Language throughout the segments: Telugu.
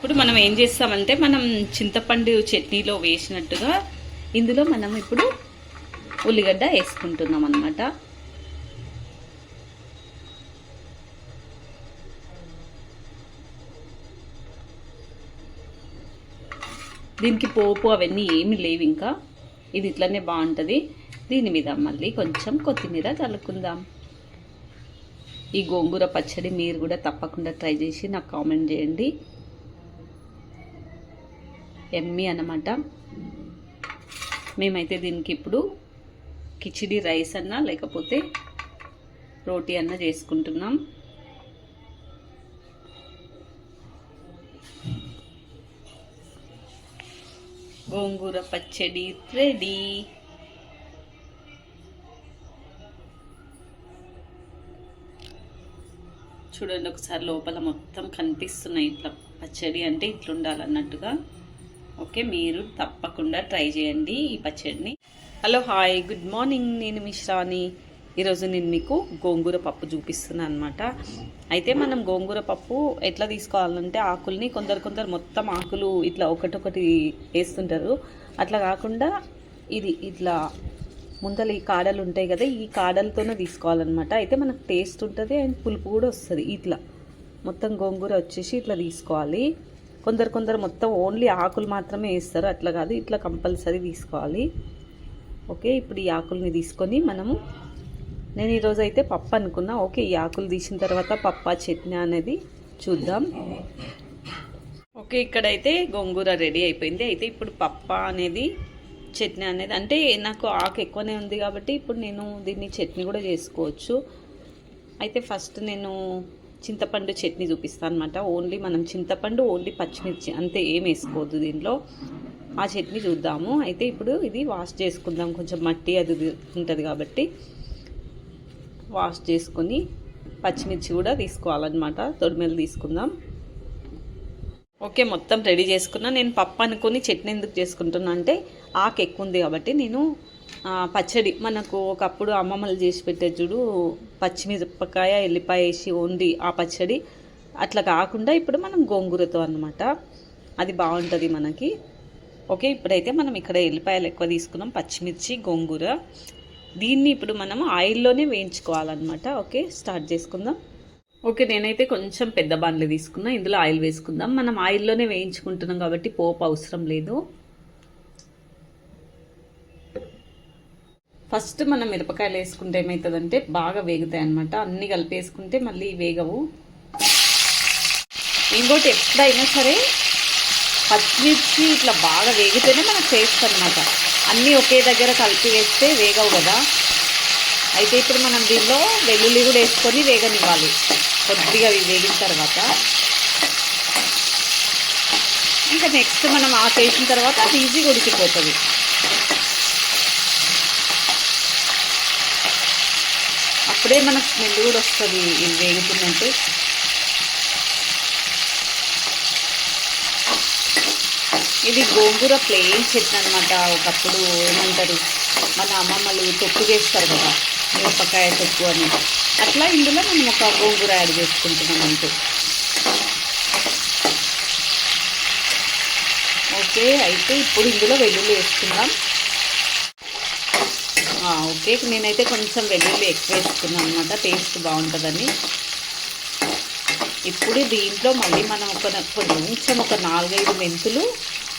ఇప్పుడు మనం ఏం చేస్తామంటే మనం చింతపండు చట్నీలో వేసినట్టుగా ఇందులో మనం ఇప్పుడు ఉల్లిగడ్డ వేసుకుంటున్నాం అన్నమాట. దీనికి పోపు అవన్నీ ఏమి లేవు ఇంకా. ఇది ఇట్లనే బాగుంటుంది. దీని మీద మళ్ళీ కొంచెం కొత్తిమీర చల్లుకుందాం. ఈ గోంగూర పచ్చడి మీరు కూడా తప్పకుండా ట్రై చేసి నాకు కామెంట్ చేయండి. ఎమ్మి అన్నమాట. మేమైతే దీనికి ఇప్పుడు కిచిడి రైస్ అన్నా లేకపోతే రోటీ అన్నా చేసుకుంటున్నాం. గోంగూర పచ్చడి రెడీ. చూడండి ఒకసారి లోపల మొత్తం కనిపిస్తున్నాయి ఇట్లా పచ్చడి అంటే ఇట్లుండాలన్నట్టుగా. ఓకే మీరు తప్పకుండా ట్రై చేయండి ఈ పచ్చడిని. Hello hi good morning. నేను మిశ్రాని ఈరోజు నేను మీకు గోంగూర పప్పు చూపిస్తున్నాను అనమాట అయితే మనం గోంగూర పప్పు ఎట్లా తీసుకోవాలంటే ఆకుల్ని కొందరు కొందరు మొత్తం ఆకులు ఇట్లా ఒకటొకటి వేస్తుంటారు. అట్లా కాకుండా ఇది ఇట్లా ముందలు ఈ కాడలు ఉంటాయి కదా ఈ కాడలతోనే తీసుకోవాలన్నమాట. అయితే మనకు టేస్ట్ ఉంటుంది అండ్ పులుపు కూడా వస్తుంది. ఇట్లా మొత్తం గోంగూర వచ్చేసి ఇట్లా తీసుకోవాలి. కొందరు కొందరు మొత్తం ఓన్లీ ఆకులు మాత్రమే వేస్తారు. అట్లా కాదు ఇట్లా కంపల్సరీ తీసుకోవాలి. ఓకే ఇప్పుడు ఈ ఆకుల్ని తీసుకొని మనము నేను ఈరోజు అయితే పప్పు అనుకున్నా. ఓకే ఈ ఆకులు తీసిన తర్వాత పప్ప చట్నీ అనేది చూద్దాం. ఓకే ఇక్కడైతే గోంగూర రెడీ అయిపోయింది. అయితే ఇప్పుడు పప్ప అనేది చట్నీ అనేది అంటే నాకు ఆకు ఎక్కువనే ఉంది కాబట్టి ఇప్పుడు నేను దీన్ని చట్నీ కూడా చేసుకోవచ్చు. అయితే ఫస్ట్ నేను చింతపండు చట్నీ చూపిస్తాను అనమాట ఓన్లీ మనం చింతపండు ఓన్లీ పచ్చిమిర్చి అంతే ఏం వేసుకోవద్దు దీంట్లో. ఆ చట్నీ చూద్దాము. అయితే ఇప్పుడు ఇది వాష్ చేసుకుందాం. కొంచెం మట్టి అది ఉంటుంది కాబట్టి వాష్ చేసుకొని పచ్చిమిర్చి కూడా తీసుకోవాలన్నమాట. తొడిమెలు తీసుకుందాం. ఓకే మొత్తం రెడీ చేసుకున్నా. నేను పప్పు అనుకొని చట్నీ ఎందుకు చేసుకుంటున్నా అంటే ఆకు ఎక్కువ ఉంది కాబట్టి నేను పచ్చడి. మనకు ఒకప్పుడు అమ్మమ్మలు చేసి పెట్టే చూడు పచ్చిమిరపకాయ ఎల్లిపాయ వేసి ఓన్లీ ఆ పచ్చడి. అట్లా కాకుండా ఇప్పుడు మనం గోంగూరతో అన్నమాట. అది బాగుంటుంది మనకి. ఓకే ఇప్పుడైతే మనం ఇక్కడ ఎల్లిపాయలు ఎక్కువ తీసుకున్నాం పచ్చిమిర్చి గోంగూర. దీన్ని ఇప్పుడు మనం ఆయిల్లోనే వేయించుకోవాలన్నమాట. ఓకే స్టార్ట్ చేసుకుందాం. ఓకే నేనైతే కొంచెం పెద్ద బాండ్లు తీసుకున్నా ఇందులో ఆయిల్ వేసుకుందాం. మనం ఆయిల్లోనే వేయించుకుంటున్నాం కాబట్టి పోపు అవసరం లేదు. ఫస్ట్ మనం మిరపకాయలు వేసుకుంటే ఏమవుతుందంటే బాగా వేగుతాయి అనమాట అన్నీ కలిపేసుకుంటే మళ్ళీ వేగవు. ఇంకోటి ఎప్పుడైనా సరే పచ్చిమిర్చి ఇట్లా బాగా వేగితేనే మనకు టేస్ట్ అనమాట అన్నీ ఒకే దగ్గర కలిపి వేస్తే వేగవు కదా. అయితే ఇప్పుడు మనం దీనిలో వెల్లుల్లి కూడా వేసుకొని వేగనివ్వాలి. కొద్దిగా అవి వేగిన తర్వాత. ఇంకా నెక్స్ట్ మనం ఆ చేసిన తర్వాత అది ఈజీగా ఉడికిపోతుంది. అప్పుడే మనకు స్మెల్ కూడా వస్తుంది ఇది వేగుతున్నట్టు ఇది గోంగూర ప్లేన్ చెట్టు అనమాట ఒకప్పుడు ఏమంటారు మన అమ్మమ్మలు తొక్కు చేస్తారు కదా మిరపకాయ తొక్కు అని. అట్లా ఇందులో మనం ఒక గోంగూర యాడ్ చేసుకుంటున్నాం అంటూ ఓకే అయితే ఇప్పుడు ఇందులో వెల్లుల్లి వేసుకుందాం. ఓకే నేనైతే కొంచెం వెల్లుల్లి ఎక్కువ వేసుకున్నాను అనమాట టేస్ట్ బాగుంటుందని. ఇప్పుడు దీంట్లో మళ్ళీ మనం ఒక కొంచెం ఒక నాలుగైదు మెంతులు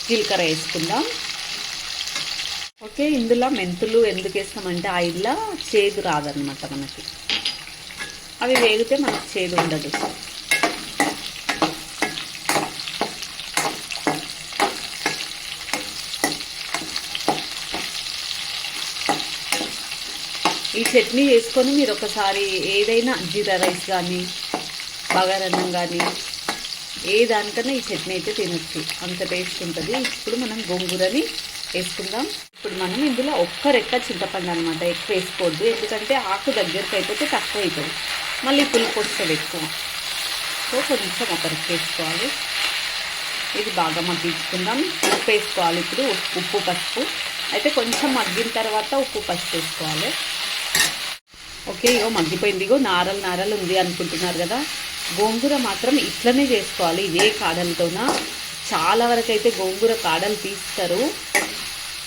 జీలకర్ర వేసుకుందాం. ఓకే ఇందులో మెంతులు ఎందుకు వేస్తామంటే ఆయిల్లో చేదు రాదనమాట మనకి. అవి వేగితే మనకు చేదు ఉండదు. ఈ చట్నీ చేసుకొని మీరు ఒకసారి ఏదైనా జీరా రైస్ కానీ బగారన్నం కానీ ఏ దానికన్నా ఈ చట్నీ అయితే తినొచ్చు. అంత టేస్ట్ ఉంటుంది. ఇప్పుడు మనం గోంగూరని వేసుకుందాం. ఇప్పుడు మనం ఇందులో ఒక్క రెక్క చింతపండు అనమాట ఎక్కువ వేసుకోవద్దు. ఎందుకంటే ఆకు దగ్గరికి అయిపోతే తక్కువ అవుతుంది మళ్ళీ పులుపు వస్తుంది ఎక్కువ. సో కొంచెం ఒక రెక్క వేసుకోవాలి. ఇది బాగా మగ్గించుకుందాం. ఉప్పు వేసుకోవాలి ఇప్పుడు. ఉప్పు పసుపు. అయితే కొంచెం మగ్గిన తర్వాత ఉప్పు పసుపు వేసుకోవాలి. ఓకే ఇగో మగ్గిపోయింది. ఇగో నారలు నారలు ఉంది అనుకుంటున్నారు కదా. గోంగూర మాత్రం ఇట్లనే చేసుకోవాలి. ఇదే కాడలతోన? చాలా వరకు అయితే గోంగూర కాడలు తీస్తారు.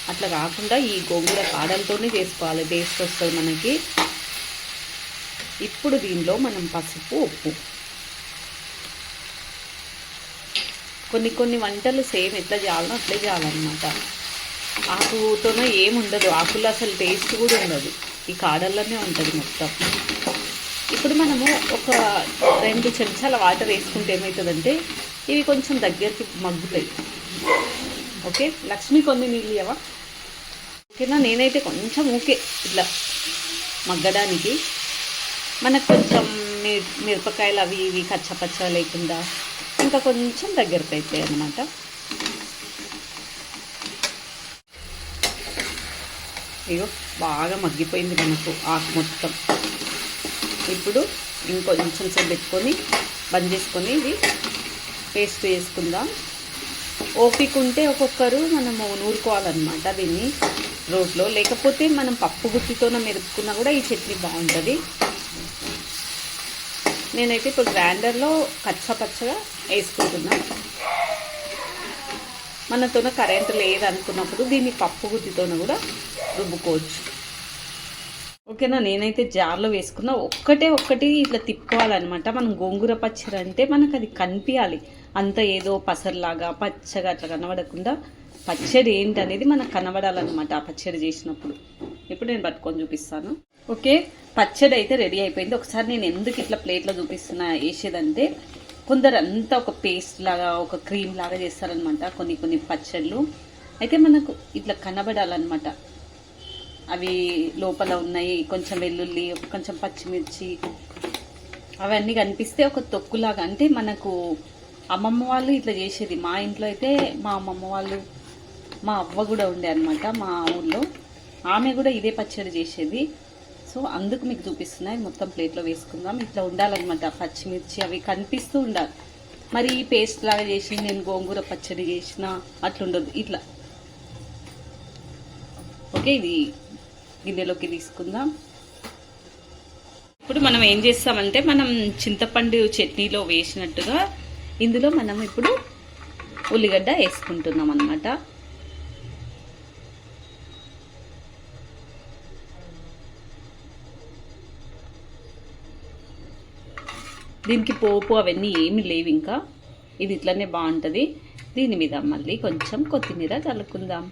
అట్లా కాకుండా ఈ గోంగూర కాడలతోనే చేసుకోవాలి. టేస్ట్ వస్తుంది మనకి. ఇప్పుడు దీనిలో మనం పసుపు ఉప్పు. కొన్ని కొన్ని వంటలు సేమ్ ఎట్లా చేయాలనో అట్లే చేయాలన్నమాట. ఆకుతోనే ఏముండదు. ఆకులు అసలు టేస్ట్ కూడా ఉండదు. ఈ కాడల్లోనే ఉంటుంది మొత్తం. ఇప్పుడు మనము ఒక రెండు చెంచాల వాటర్ వేసుకుంటే ఏమవుతుందంటే ఇవి కొంచెం దగ్గరికి మగ్గుతాయి. ఓకే? లక్ష్మి కొన్ని నీళ్ళు ఇవ్వవా? ఓకేనా? నేనైతే కొంచెం ఓకే ఇట్లా మగ్గడానికి. మనకు కొంచెం మీ మిరపకాయలు అవి ఇవి కచ్చపచ్చ లేకుండా ఇంకా కొంచెం దగ్గరకు అవుతాయి అన్నమాట ఇగో బాగా మగ్గిపోయింది మనకు ఆకు మొత్తం. ఇప్పుడు ఇంకొంచెం సేపు పెట్టుకొని బంద్ చేసుకొని ఇది పేస్ట్ వేసుకుందాం ఓపిక ఉంటే ఒక్కొక్కరు మనము నూరుకోవాలన్నమాట దీన్ని రోట్లో. లేకపోతే మనం పప్పు గుత్తితోన మెరుపుకున్నా కూడా ఈ చట్నీ బాగుంటుంది. నేనైతే ఇప్పుడు గ్రైండర్లో కచ్చపచ్చగా వేసుకుంటున్నాను మనతోన కరెంట్ లేదనుకున్నప్పుడు దీన్ని పప్పు గుత్తితోన కూడా రుబ్బుకోవచ్చు. ఓకేనా? నేనైతే జార్లో వేసుకున్న ఒక్కటే ఒక్కటి ఇట్లా తిప్పుకోవాలన్నమాట. మనం గోంగూర పచ్చడి అంటే మనకు అది కనిపించాలి అంత ఏదో పసర్లాగా పచ్చగా అట్లా కనబడకుండా పచ్చడి ఏంటనేది మనకు కనబడాలన్నమాట ఆ పచ్చడి చేసినప్పుడు. ఇప్పుడు నేను పట్టుకొని చూపిస్తాను. ఓకే? పచ్చడి అయితే రెడీ అయిపోయింది. ఒకసారి నేను ఎందుకు ఇట్లా ప్లేట్లో చూపిస్తున్నా వేసేదంటే కొందరు అంతా ఒక పేస్ట్ లాగా ఒక క్రీమ్ లాగా చేస్తారనమాట కొన్ని కొన్ని పచ్చళ్ళు. అయితే మనకు ఇట్లా కనబడాలన్నమాట. అవి లోపల ఉన్నాయి కొంచెం వెల్లుల్లి కొంచెం పచ్చిమిర్చి. అవన్నీ కనిపిస్తే ఒక తొక్కులాగా అంటే మనకు అమ్మమ్మ వాళ్ళు ఇట్లా చేసేది. మా ఇంట్లో అయితే మా అమ్మమ్మ వాళ్ళు మా అవ్వ కూడా ఉండే అనమాట మా ఊళ్ళో ఆమె కూడా ఇదే పచ్చడి చేసేది. సో అందుకు మీకు చూపిస్తున్నాయి. మొత్తం ప్లేట్లో వేసుకుందాం. ఇట్లా ఉండాలన్నమాట. పచ్చిమిర్చి అవి కనిపిస్తూ ఉండాలి. మరి పేస్ట్ లాగా చేసి నేను గోంగూర పచ్చడి చేసిన అట్లుండదు. ఇట్లా. ఓకే ఇది గిన్నెలోకి తీసుకుందాం. ఇప్పుడు మనం ఏం చేస్తామంటే మనం చింతపండు చట్నీలో వేసినట్టుగా ఇందులో మనం ఇప్పుడు ఉల్లిగడ్డ వేసుకుంటున్నాం అనమాట దీనికి పోపు అవన్నీ ఏమి లేవు ఇంకా. ఇది ఇట్లనే బాగుంటుంది. దీని మీద మళ్ళీ కొంచెం కొత్తిమీర చల్లుకుందాం.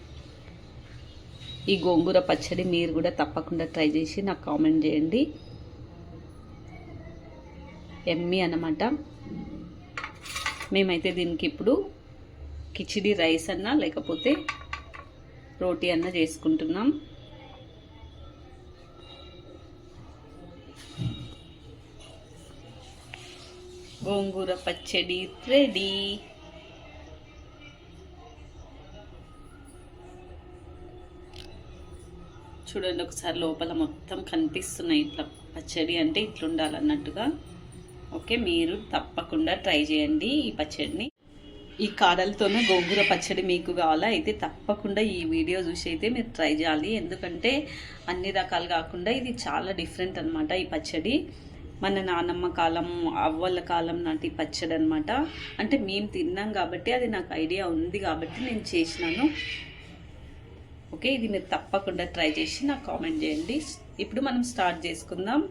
ఈ గోంగూర పచ్చడి మీరు కూడా తప్పకుండా ట్రై చేసి నాకు కామెంట్ చేయండి. ఎమ్మి అన్నమాట. మేమైతే దీనికి ఇప్పుడు కిచిడి రైస్ అన్నా లేకపోతే రోటీ అన్న చేసుకుంటున్నాం. గోంగూర పచ్చడి రెడీ. చూడండి ఒకసారి లోపల మొత్తం కనిపిస్తున్నాయి ఇట్లా పచ్చడి అంటే ఇట్లా ఉండాలన్నట్టుగా ఓకే మీరు తప్పకుండా ట్రై చేయండి ఈ పచ్చడిని. ఈ కాడలతోనే గోంగూర పచ్చడి మీకు కావాలా? అయితే తప్పకుండా ఈ వీడియో చూసి అయితే మీరు ట్రై చేయాలి. ఎందుకంటే అన్ని రకాలు కాకుండా ఇది చాలా డిఫరెంట్ అనమాట ఈ పచ్చడి. మన నానమ్మ కాలం అవ్వల కాలం నాటి పచ్చడి అనమాట అంటే మేము తిన్నాం కాబట్టి అది నాకు ఐడియా ఉంది కాబట్టి నేను చేసినాను. ఓకే ఇది మీరు తప్పకుండా ట్రై చేసి నాకు కామెంట్ చేయండి. ఇప్పుడు మనం స్టార్ట్ చేసుకుందాం.